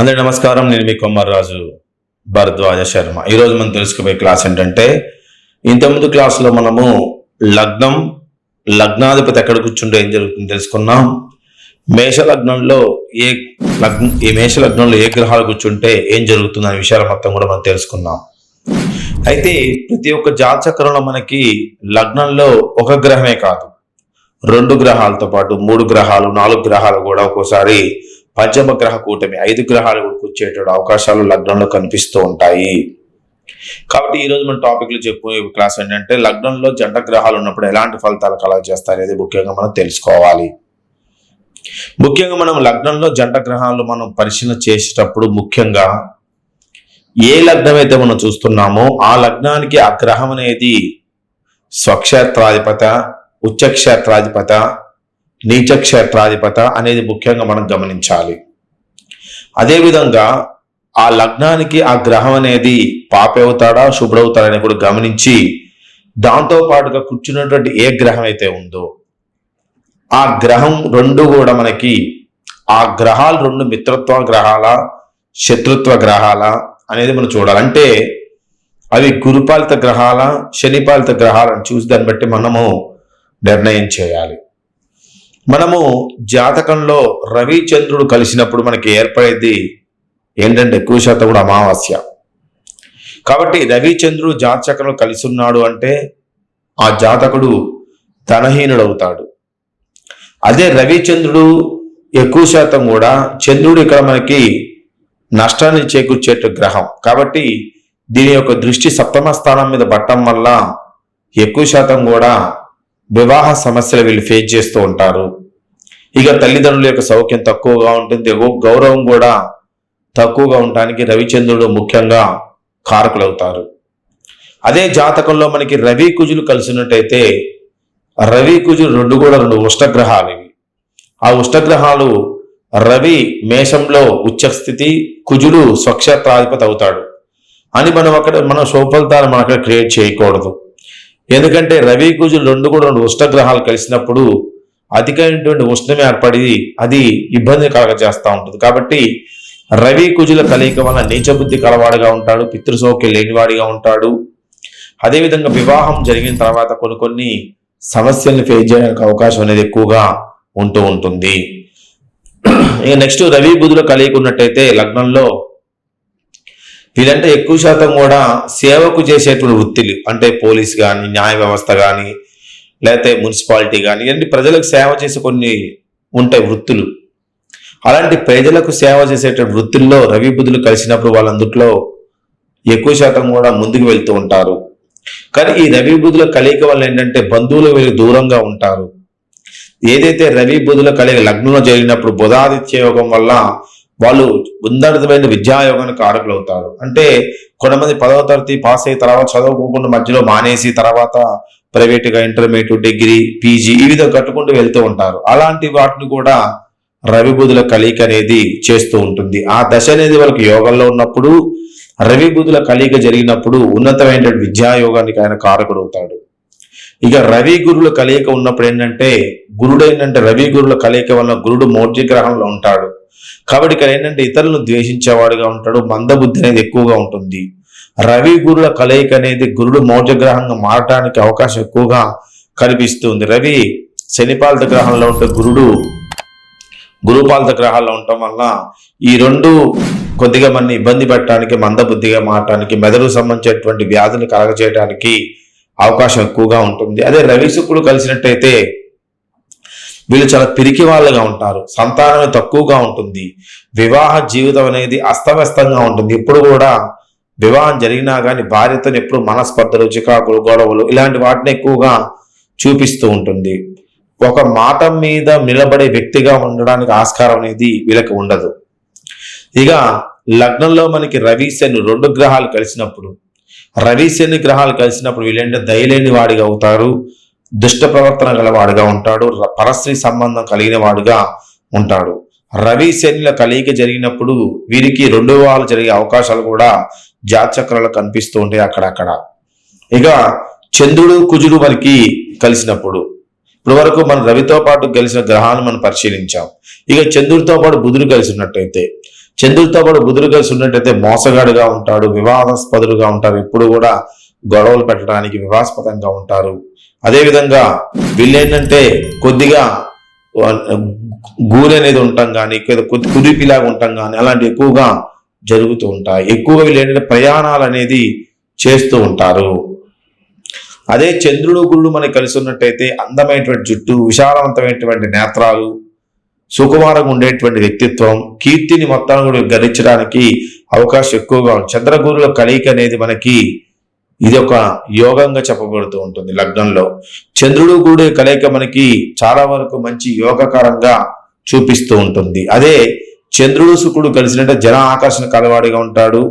అందరి నమస్కారం. నేను మీ కొమ్మర్రాజు భరద్వాజ శర్మ. ఈరోజు మనం తెలుసుకోబోయే క్లాస్ ఏంటంటే ఇంతకుముందు క్లాస్లో మనము లగ్నం లగ్నాధిపతి ఎక్కడ కూర్చుంటే ఏం జరుగుతుంది తెలుసుకున్నాం. మేష లగ్నంలో ఏ లగ్న ఈ మేష లగ్నంలో ఏ గ్రహాలు కూర్చుంటే ఏం జరుగుతుంది అనే విషయాలు మొత్తం కూడా మనం తెలుసుకున్నాం. అయితే ప్రతి ఒక్క జాతచక్రంలో మనకి లగ్నంలో ఒక గ్రహమే కాదు. రెండు గ్రహాలతో పాటు మూడు గ్రహాలు నాలుగు గ్రహాలు కూడా ఒక్కోసారి పంచమ గ్రహ కూటమి ఐదు గ్రహాలు కూడా అవకాశాలు లగ్నంలో కనిపిస్తూ ఉంటాయి. కాబట్టి ఈ రోజు మన టాపిక్లో చెప్పు చెప్పే క్లాస్ ఏంటంటే లగ్నంలో జంట గ్రహాలు ఉన్నప్పుడు ఎలాంటి ఫలితాలు కలగ చేస్తాయి అనేది ముఖ్యంగా మనం తెలుసుకోవాలి. ముఖ్యంగా మనం లగ్నంలో జంట గ్రహాలు మనం పరిశీలన చేసేటప్పుడు ముఖ్యంగా ఏ లగ్నం అయితే మనం చూస్తున్నామో ఆ లగ్నానికి ఆ గ్రహం అనేది స్వక్షేత్రాధిపత ఉచ్చక్షేత్రాధిపత నీచక్షేత్రాధిపత అనేది ముఖ్యంగా మనం గమనించాలి. అదేవిధంగా ఆ లగ్నానికి ఆ గ్రహం అనేది పాపవుతాడా శుభ్రవుతాడా అని కూడా గమనించి దాంతో పాటుగా కూర్చున్నటువంటి ఏ గ్రహం అయితే ఉందో ఆ గ్రహం రెండు కూడా మనకి ఆ గ్రహాలు రెండు మిత్రత్వ గ్రహాల శత్రుత్వ గ్రహాల అనేది మనం చూడాలి. అంటే అవి గురుపాలిత గ్రహాల శనిపాలిత గ్రహాలను చూసి దాన్ని బట్టి మనము నిర్ణయం చేయాలి. మనము జాతకంలో రవి చంద్రుడు కలిసినప్పుడు మనకి ఏర్పడేది ఏంటంటే ఎక్కువ శాతం కూడా అమావాస్య. కాబట్టి రవిచంద్రుడు జాతకంలో కలిసి ఉన్నాడు అంటే ఆ జాతకుడు ధనహీనుడు అవుతాడు అదే రవిచంద్రుడు ఎక్కువ శాతం కూడా చంద్రుడు ఇక్కడ మనకి నష్టాన్ని చేకూర్చేట గ్రహం. కాబట్టి దీని యొక్క దృష్టి సప్తమ స్థానం మీద పట్టడం వల్ల ఎక్కువ శాతం కూడా వివాహ సమస్యలు వీళ్ళు ఫేస్ చేస్తూ ఉంటారు. ఇక తల్లిదండ్రుల యొక్క సౌఖ్యం తక్కువగా ఉంటుంది. గౌరవం కూడా తక్కువగా ఉండటానికి రవిచంద్రుడు ముఖ్యంగా కారకులవుతారు. అదే జాతకంలో మనకి రవి కుజులు కలిసినట్టయితే రవి కుజులు రెండు కూడా రెండు ఉష్ణగ్రహాలు ఇవి. ఆ ఉష్ణగ్రహాలు రవి మేషంలో ఉచ్చస్థితి కుజుడు స్వక్షేత్రాధిపతి అవుతాడు. అని మనం అక్కడ మన శుభఫలితాలు మనం అక్కడ క్రియేట్ చేయకూడదు. ఎందుకంటే రవి కుజులు రెండు కూడా రెండు ఉష్ణగ్రహాలు కలిసినప్పుడు అధికమైనటువంటి ఉష్ణం ఏర్పడి అది ఇబ్బంది కలగజేస్తూ ఉంటుంది. కాబట్టి రవి కుజుల కలయిక వలన నీచబుద్ధి కలవాడుగా ఉంటాడు పితృసౌఖ్యం లేనివాడిగా ఉంటాడు. అదేవిధంగా వివాహం జరిగిన తర్వాత కొన్ని కొన్ని సమస్యల్ని ఫేస్ చేయడానికి అవకాశం అనేది ఎక్కువగా ఉంటూ ఉంటుంది. ఇక నెక్స్ట్ రవి బుధుల కలయిక ఉన్నట్టయితే లగ్నంలో వీళ్ళంటే ఎక్కువ శాతం కూడా సేవకు చేసేటువంటి వృత్తులు. అంటే పోలీస్ కానీ న్యాయ వ్యవస్థ కానీ లేకపోతే మున్సిపాలిటీ కానీ ఇలాంటి ప్రజలకు సేవ చేసే కొన్ని ఉంటాయి వృత్తులు. అలాంటి ప్రజలకు సేవ చేసేటువంటి వృత్తుల్లో రవి బుద్ధులు కలిసినప్పుడు వాళ్ళందుట్లో ఎక్కువ శాతం కూడా ముందుకు వెళ్తూ ఉంటారు. కానీ ఈ రవి బుధుల కలయిక వల్ల ఏంటంటే బంధువులు వీళ్ళు దూరంగా ఉంటారు. ఏదైతే రవి బుధుల కలయిక లగ్నంలో జరిగినప్పుడు బుధాదిత్య యోగం వల్ల వాళ్ళు ఉన్నతమైన విద్యాయోగానికి కారకులు అవుతారు అంటే కొంతమంది పదవ తరగతి పాస్ అయిన తర్వాత చదువుకోకుండా మధ్యలో మానేసి తర్వాత ప్రైవేట్గా ఇంటర్మీడియట్ డిగ్రీ పీజీ ఈ విధంగా కట్టుకుంటూ వెళ్తూ ఉంటారు. అలాంటి వాటిని కూడా రవి బుధుల అనేది చేస్తూ ఉంటుంది. ఆ దశ అనేది వాళ్ళకి యోగంలో ఉన్నప్పుడు రవి బుధుల జరిగినప్పుడు ఉన్నతమైన విద్యాయోగానికి ఆయన కారకుడు అవుతాడు ఇక రవి గురుల కలయిక ఉన్నప్పుడు ఏంటంటే గురుడు ఏంటంటే రవి గురుల కలయిక వల్ల గురుడు మౌర్య గ్రహంలో ఉంటాడు. కాబట్టి ఇక్కడ ఏంటంటే ఇతరులను ద్వేషించేవాడుగా ఉంటాడు మందబుద్ధి అనేది ఎక్కువగా ఉంటుంది. రవి గురుల కలయిక అనేది గురుడు మౌర్య గ్రహంగా మారటానికి అవకాశం ఎక్కువగా కనిపిస్తుంది రవి శనిపాలిత గ్రహంలో ఉంటే గురుడు గురుపాలిత గ్రహాల్లో ఉండటం వల్ల ఈ రెండు కొద్దిగా మన ఇబ్బంది పెట్టడానికి మందబుద్ధిగా మారటానికి మెదడు సంబంధించినటువంటి వ్యాధులు కలగజేయడానికి అవకాశం ఎక్కువగా ఉంటుంది. అదే రవి శుక్రుడు కలిసినట్టయితే వీళ్ళు చాలా పిరికి వాళ్ళగా ఉంటారు. సంతానం తక్కువగా ఉంటుంది. వివాహ జీవితం అనేది అస్తవ్యస్తంగా ఉంటుంది. ఎప్పుడు కూడా వివాహం జరిగినా కానీ భార్యతో ఎప్పుడు మనస్పర్ధలు చికాకులు గొడవలు ఇలాంటి వాటిని ఎక్కువగా చూపిస్తూ ఉంటుంది. ఒక మాట మీద నిలబడే వ్యక్తిగా ఉండడానికి ఆస్కారం అనేది వీళ్ళకి ఉండదు. ఇక లగ్నంలో మనకి రవి శని రెండు గ్రహాలు కలిసినప్పుడు రవి శని గ్రహాలు కలిసినప్పుడు వీళ్ళంటే? దయలేని వాడిగా అవుతారు. దుష్ట ప్రవర్తన గలవాడుగా ఉంటాడు ర- పరస్త్రీ సంబంధం కలిగిన వాడుగా ఉంటాడు. రవి శనిల కలయిక జరిగినప్పుడు వీరికి రెండు వాళ్ళు జరిగే అవకాశాలు కూడా జాతచక్రాలు కనిపిస్తూ ఉంటాయి అక్కడక్కడ. ఇక చంద్రుడు కుజుడు మనకి కలిసినప్పుడు ఇప్పుడు వరకు మన రవితో పాటు కలిసిన గ్రహాలను మనం పరిశీలించాం. ఇక చంద్రుడితో పాటు బుధుడు కలిసి ఉన్నట్టయితే చంద్రుడితో పాటు బుధుడు కలిసి ఉన్నట్టయితే మోసగాడుగా ఉంటాడు వివాదాస్పదులుగా ఉంటారు. ఎప్పుడు కూడా గొడవలు పెట్టడానికి వివాదాస్పదంగా ఉంటారు. అదేవిధంగా వీళ్ళేంటంటే కొద్దిగా గూరి అనేది ఉంటాం కానీ కొద్ది కుదిపిలాగా ఉంటాం కానీ అలాంటి ఎక్కువగా జరుగుతూ ఉంటాయి. ఎక్కువగా వీళ్ళు ఏంటంటే ప్రయాణాలు అనేది చేస్తూ ఉంటారు. అదే చంద్రుడు గురుడు మనకి కలిసి ఉన్నట్టయితే అందమైనటువంటి జుట్టు విశాలవంతమైనటువంటి నేత్రాలు సుకుమారంగా ఉండేటువంటి వ్యక్తిత్వం కీర్తిని మొత్తాన్ని కూడా గణించడానికి అవకాశం ఎక్కువగా ఉంది. చంద్రగురుల కలయిక అనేది మనకి ఇది ఒక యోగంగా చెప్పబడుతూ ఉంటుంది లగ్నంలో. చంద్రుడు కూడా కలయిక మనకి చాలా వరకు మంచి యోగకరంగా చూపిస్తూ ఉంటుంది. అదే చంద్రుడు శుకుడు కలిసినట్టు జన ఆకర్షణ కలవాడిగా ఉంటాడు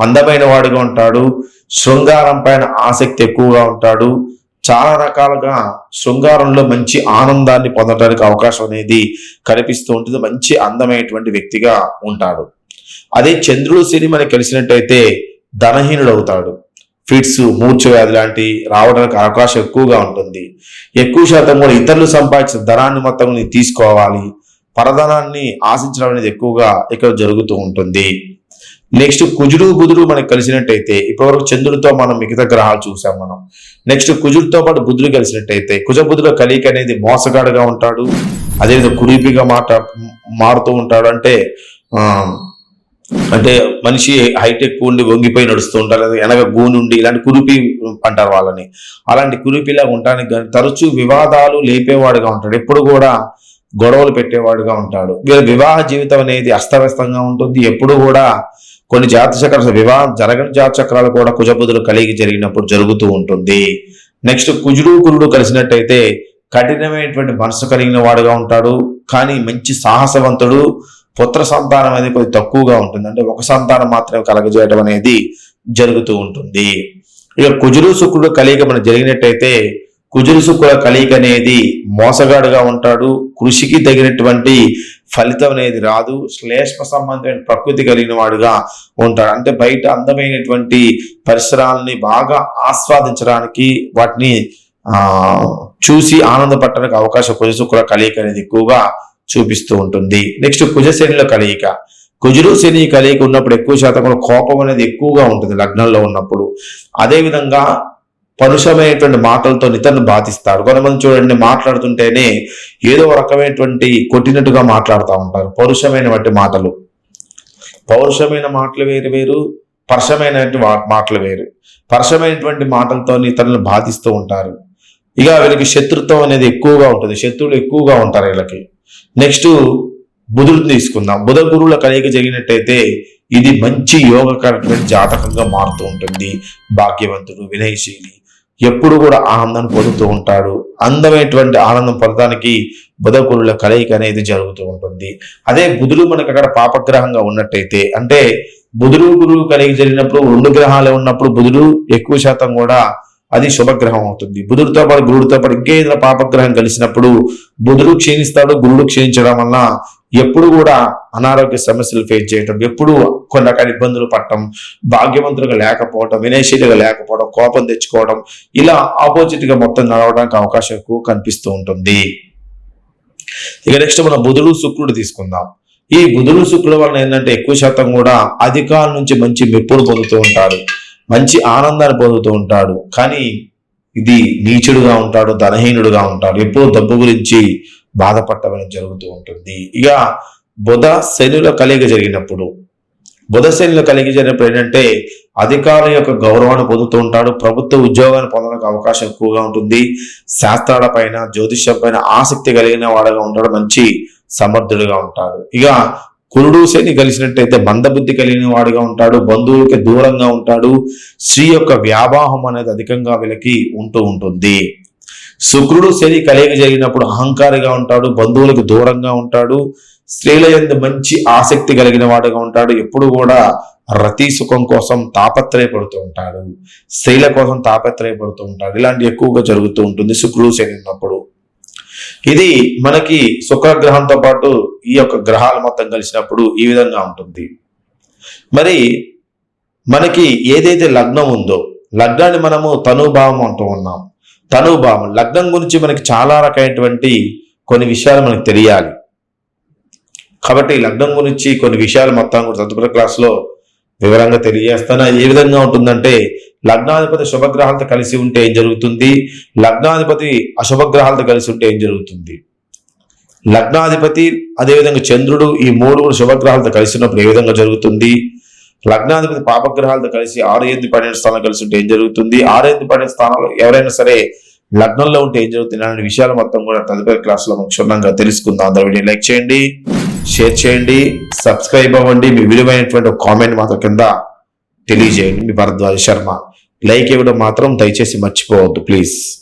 అందమైన వాడిగా ఉంటాడు శృంగారం పైన ఆసక్తి ఎక్కువగా ఉంటాడు చాలా రకాలుగా శృంగారంలో మంచి ఆనందాన్ని పొందడానికి అవకాశం అనేది కనిపిస్తూ ఉంటుంది మంచి అందమైనటువంటి వ్యక్తిగా ఉంటాడు. అదే చంద్రుడు శని మనకి కలిసినట్టయితే ధనహీనుడు అవుతాడు. ఫిట్స్ మూర్ఛ వ్యాధి లాంటి రావడానికి అవకాశం ఎక్కువగా ఉంటుంది. ఎక్కువ శాతం కూడా ఇతరులు సంపాదించిన ధనాన్ని మొత్తం తీసుకోవాలి. పరధనాన్ని ఆశించడం అనేది ఎక్కువగా ఇక్కడ జరుగుతూ ఉంటుంది. నెక్స్ట్ కుజుడు బుధుడు మనకి కలిసినట్టయితే ఇప్పటివరకు చంద్రుడితో మనం మిగతా గ్రహాలు చూసాం మనం. నెక్స్ట్ కుజుడితో పాటు బుధుడు కలిసినట్టయితే కుజ బుధుల కలిక అనేది మోసగాడుగా ఉంటాడు. అదేవిధంగా కురీపిగా మాట్లాడు మారుతూ ఉంటాడు. అంటే అంటే మనిషి హైటెక్ ఉండి వంగిపోయి నడుస్తూ ఉంటారు వెనక గూని ఉండి ఇలాంటి కురిపి అంటారు వాళ్ళని. అలాంటి కురిపిలా ఉండడానికి కానీ తరచూ వివాదాలు లేపేవాడుగా ఉంటాడు. ఎప్పుడు కూడా గొడవలు పెట్టేవాడుగా ఉంటాడు. వీళ్ళ వివాహ జీవితం అనేది అస్తవ్యస్తంగా ఉంటుంది. ఎప్పుడు కూడా కొన్ని జాత చక్రాలు వివాహం జరగని జాత చక్రాలు కూడా కుజబుధులు కలిగి జరిగినప్పుడు జరుగుతూ ఉంటుంది. నెక్స్ట్ కుజుడు కురుడు కలిసినట్టయితే కఠినమైనటువంటి మనసు కలిగిన వాడుగా ఉంటాడు. కానీ మంచి సాహసవంతుడు పుత్ర సంతానం అనేది కొద్ది తక్కువగా ఉంటుంది. అంటే ఒక సంతానం మాత్రమే కలగజేయడం అనేది జరుగుతూ ఉంటుంది. ఇక కుజుడు శుక్రుడు కలయిక మన జరిగినట్టయితే కుజుడు శుక్రుల కలయిక అనేది మోసగాడుగా ఉంటాడు. కృషికి తగినటువంటి ఫలితం అనేది రాదు. శ్లేష్మ సంబంధమైన ప్రకృతి కలిగిన వాడుగా ఉంటాడు. అంటే బయట అందమైనటువంటి పరిసరాలని బాగా ఆస్వాదించడానికి వాటిని ఆ చూసి ఆనందపడటానికి అవకాశం కుజశుక్ర కలయిక అనేది ఎక్కువగా చూపిస్తూ ఉంటుంది. నెక్స్ట్ కుజశనిలో కలయిక. కుజుడు శని కలయిక ఉన్నప్పుడు ఎక్కువ శాతం కోపం అనేది ఎక్కువగా ఉంటుంది లగ్నంలో ఉన్నప్పుడు. అదేవిధంగా పరుషమైనటువంటి మాటలతో నితను బాధిస్తారు. కొంతమంది చూడండి మాట్లాడుతుంటేనే ఏదో రకమైనటువంటి కొట్టినట్టుగా మాట్లాడుతూ ఉంటారు. పరుషమైనటువంటి మాటలు. పౌరుషమైన మాటలు వేరు వేరు పరుషమైనటువంటి మాటలు వేరు. పరుషమైనటువంటి మాటలతో ఇతరులను బాధిస్తూ ఉంటారు. ఇక వీళ్ళకి శత్రుత్వం అనేది ఎక్కువగా ఉంటుంది. శత్రువులు ఎక్కువగా ఉంటారు వీళ్ళకి. నెక్స్ట్ బుధుడు తీసుకుందాం. బుధ గురువుల కలయిక జరిగినట్టయితే ఇది మంచి యోగకరమైన జాతకంగా మారుతూ ఉంటుంది. భాగ్యవంతుడు వినయశీలి. ఎప్పుడు కూడా ఆనందం పొందుతూ ఉంటాడు. అందమైనటువంటి ఆనందం పొందడానికి బుధకురుల కలయిక అనేది జరుగుతూ ఉంటుంది. అదే బుధుడు మనకు అక్కడ పాపగ్రహంగా ఉన్నట్టయితే అంటే బుధుడు గురువు కలిగి జరిగినప్పుడు రెండు గ్రహాలు ఉన్నప్పుడు బుధుడు ఎక్కువ శాతం కూడా అది శుభగ్రహం అవుతుంది. బుధుడితో పాటు గురుడితో పాటు ఇంకేదైనా పాపగ్రహం కలిసినప్పుడు బుధుడు క్షీణిస్తాడు గురుడు క్షీణించడం వల్ల ఎప్పుడు కూడా అనారోగ్య సమస్యలు ఫేస్ చేయటం ఎప్పుడు కొన్ని రకాల ఇబ్బందులు పడటం భాగ్యవంతులుగా లేకపోవడం వినయశీలుగా లేకపోవడం కోపం తెచ్చుకోవడం ఇలా ఆపోజిట్గా మొత్తం నడవడానికి అవకాశం ఎక్కువ కనిపిస్తూ ఉంటుంది. ఇక నెక్స్ట్ మనం బుధుడు శుక్రుడు తీసుకుందాం. ఈ బుధుడు శుక్రుడు వలన ఏంటంటే ఎక్కువ శాతం కూడా అధికారుల నుంచి మంచి మెప్పులు పొందుతూ ఉంటారు. మంచి ఆనందాన్ని పొందుతూ ఉంటాడు. కానీ ఇది నీచుడుగా ఉంటాడు ధనహీనుడుగా ఉంటాడు. ఎప్పుడూ డబ్బు గురించి బాధపడటం జరుగుతూ ఉంటుంది. ఇక బుధ శనుల కలిగ జరిగినప్పుడు బుధ శనుల కలిగి జరిగినప్పుడు ఏంటంటే అధికారుల యొక్క గౌరవాన్ని పొందుతూ ఉంటాడు. ప్రభుత్వ ఉద్యోగాన్ని పొందడానికి అవకాశం ఎక్కువగా ఉంటుంది. శాస్త్రాల పైన జ్యోతిష్యం పైన ఆసక్తి కలిగిన వాడుగా ఉంటాడు మంచి సమర్థుడుగా ఉంటాడు. ఇక కురుడు శని కలిసినట్టయితే మందబుద్ధి కలిగిన వాడుగా ఉంటాడు బంధువులకి దూరంగా ఉంటాడు స్త్రీ యొక్క వ్యావాహం అనేది అధికంగా వీళ్ళకి ఉంటూ ఉంటుంది. శుక్రుడు శని కలిగి జరిగినప్పుడు అహంకారిగా ఉంటాడు బంధువులకు దూరంగా ఉంటాడు స్త్రీల ఎందు మంచి ఆసక్తి కలిగిన వాడుగా ఉంటాడు ఎప్పుడు కూడా రతి సుఖం కోసం తాపత్రయపడుతూ ఉంటాడు స్త్రీల కోసం తాపత్రయపడుతూ ఉంటాడు. ఇలాంటి ఎక్కువగా జరుగుతూ ఉంటుంది శుక్రుడు శని ఉన్నప్పుడు. ఇది మనకి శుక్రగ్రహంతో పాటు ఈ యొక్క గ్రహాలు మొత్తం కలిసినప్పుడు ఈ విధంగా ఉంటుంది. మరి మనకి ఏదైతే లగ్నం ఉందో లగ్నాన్ని మనము తనుభావం అంటూ ఉన్నాం. తనుభావం లగ్నం గురించి మనకి చాలా రకమైనటువంటి కొన్ని విషయాలు మనకు తెలియాలి. కాబట్టి లగ్నం గురించి కొన్ని విషయాలు మొత్తం కూడా తదుపరి క్లాస్లో వివరంగా తెలియజేస్తాను. ఏ విధంగా ఉంటుందంటే లగ్నాధిపతి శుభగ్రహాలతో కలిసి ఉంటే ఏం జరుగుతుంది? లగ్నాధిపతి అశుభగ్రహాలతో కలిసి ఉంటే ఏం జరుగుతుంది? లగ్నాధిపతి అదేవిధంగా చంద్రుడు ఈ మూడు కూడా శుభగ్రహాలతో కలిసినప్పుడు ఏ విధంగా జరుగుతుంది? లగ్నాధిపతి పాపగ్రహాలతో కలిసి ఆరు ఎనిమిది పన్నెండు స్థానాలు కలిసి ఉంటే ఏం జరుగుతుంది? ఆరు ఎనిమిది పన్నెండు స్థానాలు ఎవరైనా సరే లగ్నంలో ఉంటే ఏం జరుగుతుంది? అనే విషయాలు మొత్తం కూడా తదుపరి క్లాస్లో మనం క్షుణ్ణంగా తెలుసుకుందాం. అందరూ వీడియో లైక్ చేయండి. షేర్ చేయండి సబ్స్క్రైబ్ అవ్వండి. మీ విలువైనటువంటి కామెంట్ మాత్రం కింద తెలియజేయండి. మీ భరద్వాజ శర్మ. లైక్ ఇవ్వడం మాత్రం దయచేసి మర్చిపోవద్దు please.